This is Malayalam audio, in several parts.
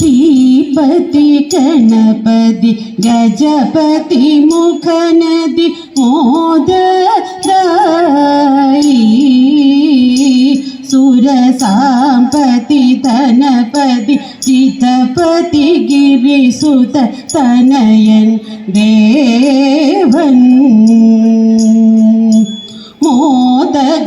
ധീപതി ഗണപതി ഗജപതി മുഖനദി മോദരായി. സുരസാമ്പതി ധനപതി ചിതപതി ഗിരിസുത തനയൻ ദേവൻ. മോദകമടവട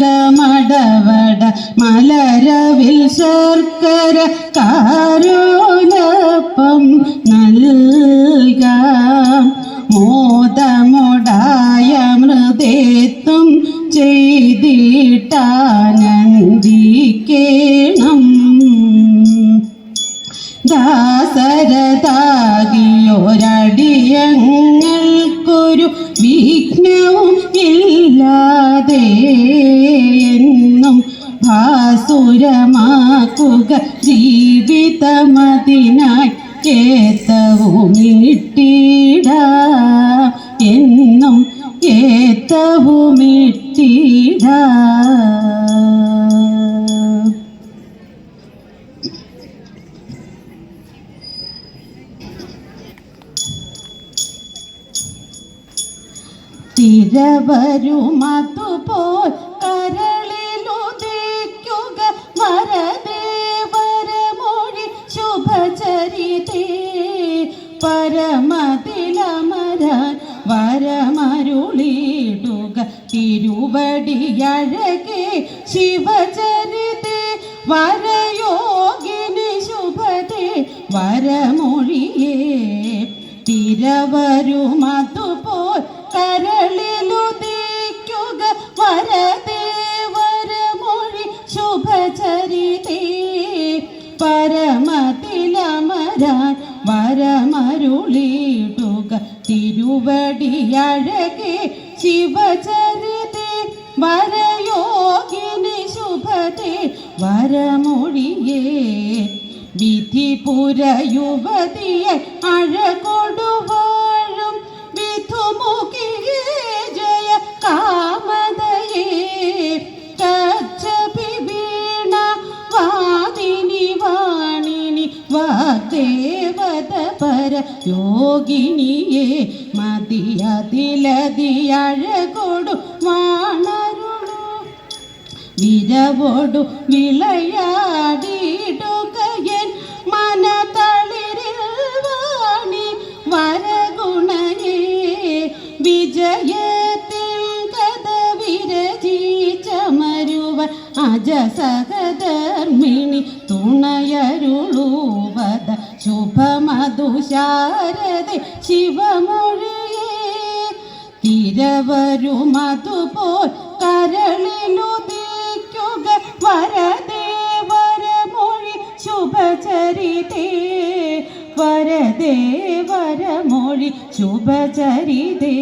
മലരവിൽ ശർക്കര കാരോലപ്പം നൽകാം. മോദമുടായ മൃദേത്തും ചെയ്തിട്ടാനന്ദിക്കേണം എന്നും ഭാസുരമാക്കുക. ജീവിതമതിനായി ഏത്തവുമിട്ടിട എന്നും ഏത്തവുമിട്ടിട തിരവരുമതുപോൽ തിരുവടിയഴകെ ശിവചരിതേ വരയോഗിനി ശുഭതേ വരമൊഴിയേ. തിരവരുമതുപോൽ കരളിലുദിക്കുക വരദേവരമൊഴി ശുഭചരിതേ. പരമതിലമരാൻ വരമരുളിടുക തിരുവടിയഴകെ ശിവചരിതേ വരയോഗിനി ശുഭതേ വരമൊഴിയേ. വിധിപുര യുവതിയെ അഴകൊടുവാഴും. വിധുമുഖിയേ ജയ കാമതയേ. കച്ചപി വീണ വാദിനി വാണിനി വാഗ്ദേവത പര യോഗിനിയേ മതിയതിലതിയഴകൊടു വാണരുളു വിരവോടു വിളയാടിയിടുകയൻ മനതളിരിൽ വാണി വരഗുണയേ വിജയത്തിൽ കഥ വിരചിച്ചമരുവ അജസഹധർമ്മിണി തുണയരുളുവത ശുഭമധുശാരദെ ശിവമൊഴിയേ. തിരവരുമതുപോൽ കരളിലുദിക്കുക ശുഭചരിതേ വരദേവരമൊഴി ശുഭചരിതേ.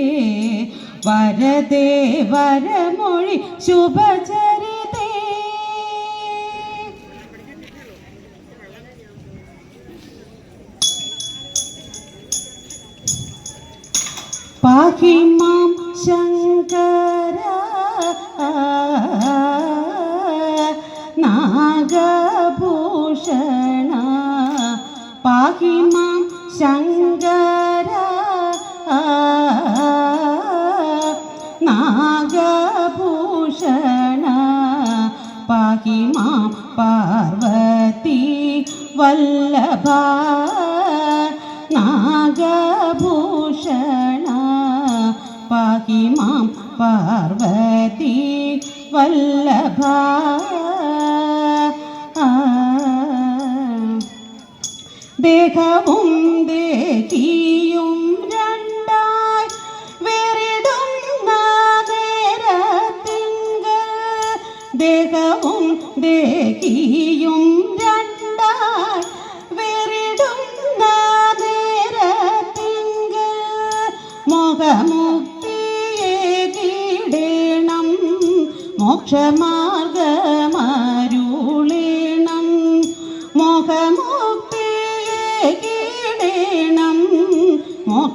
വരദേവരമൊഴി ശുഭചരിതേ. പാഹിമാം ശങ്കര നാഗഭൂഷണ പാഹി ശങ്കര നാഗഭൂഷണ പാഹി മാം പാർവതി വല്ലഭ നാഗഭൂഷണ പാഹി മാം പാർവതി വല്ലഭ. ദേഹവും ദേഹിയും രണ്ടായി വേറിടുന്ന നേരത്തിങ്കൽ ദേഹവും ദേഹിയും രണ്ടായി വേറിടുന്ന നേരത്തിങ്കൽ. മോഹമുക്തിയെ കീടേണം. മോക്ഷമാർഗമാരുളേണം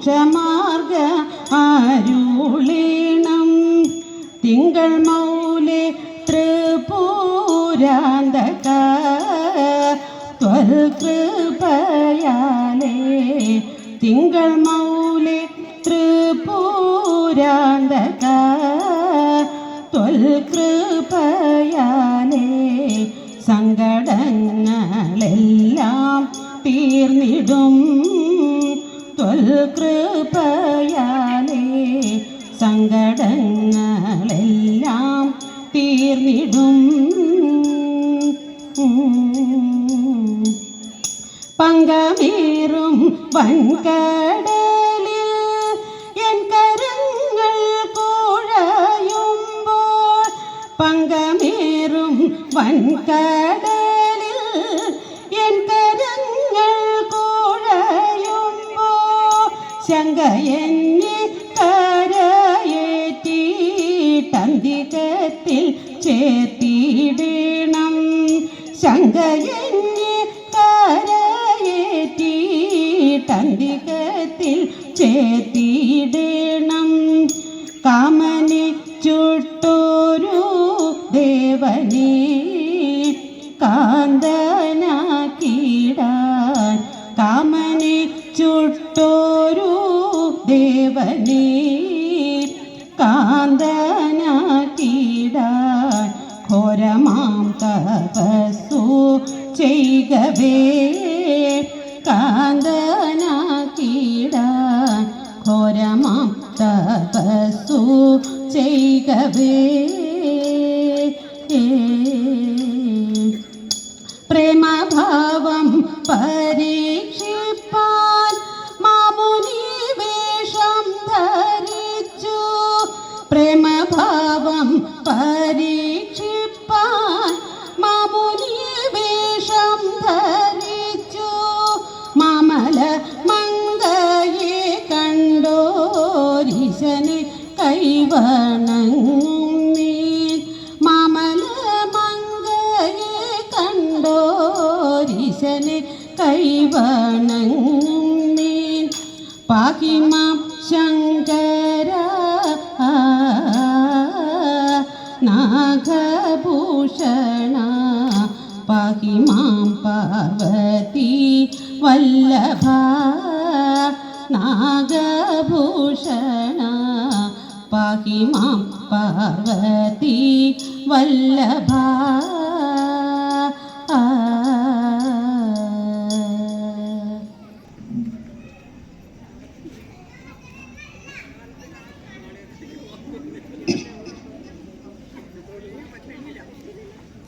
മോക്ഷമാർഗ ആരുളീണം തിങ്കൾ മൗലെ ത്രിപൂരാന്തക. തിങ്കൾ മൗലി ത്രിപൂരാന്തക. തൊൽകൃപയാലേ സങ്കടങ്ങളെല്ലാം തീർന്നിടും. തൊൽകൃപയാലേ സങ്കടങ്ങളെല്ലാം തീർന്നിടും. പങ്കമേറും വൻകടലിൽ എൻ കരങ്ങൾ കുഴയുമ്പോൾ പങ്കമേറും വൻകടലിൽ കുഴയുമ്പോൾ ശങ്കയെന്നെ കരയേറ്റിട്ടന്തികത്തിൽ ചേർത്തിടണം. ശങ്കയെന്നെ കരയേറ്റിട്ടന്തികത്തിൽ ചേർത്തിടണം. കാമനെ ചുട്ടോരു ദേവനെ കാന്തനാക്കിടാൻ ദേവനെ കാന്തനാക്കിടാൻ ഘോരമാം തപസ്സു ചെയ്കവേ. കാന്തനാക്കിടാൻ ഘോരമാം തപസ്സു ചെയ്കവേ. പ്രേമഭാവം പരീക്ഷിപ്പാൻ പരീക്ഷിപ്പാൻ മാമുനി വേഷം ധരിച്ചു. മാമല മങ്കയെ കണ്ടോരിശനെ കൈവണങ്ങി മാമല മങ്കയെ കണ്ടോരിശനെ കൈവണങ്ങി പാകിമ ശങ്കര പാഹി മാം പാർവതി വല്ലഭ നാഗഭൂഷണ പാഹി മാം പാർവതി വല്ലഭ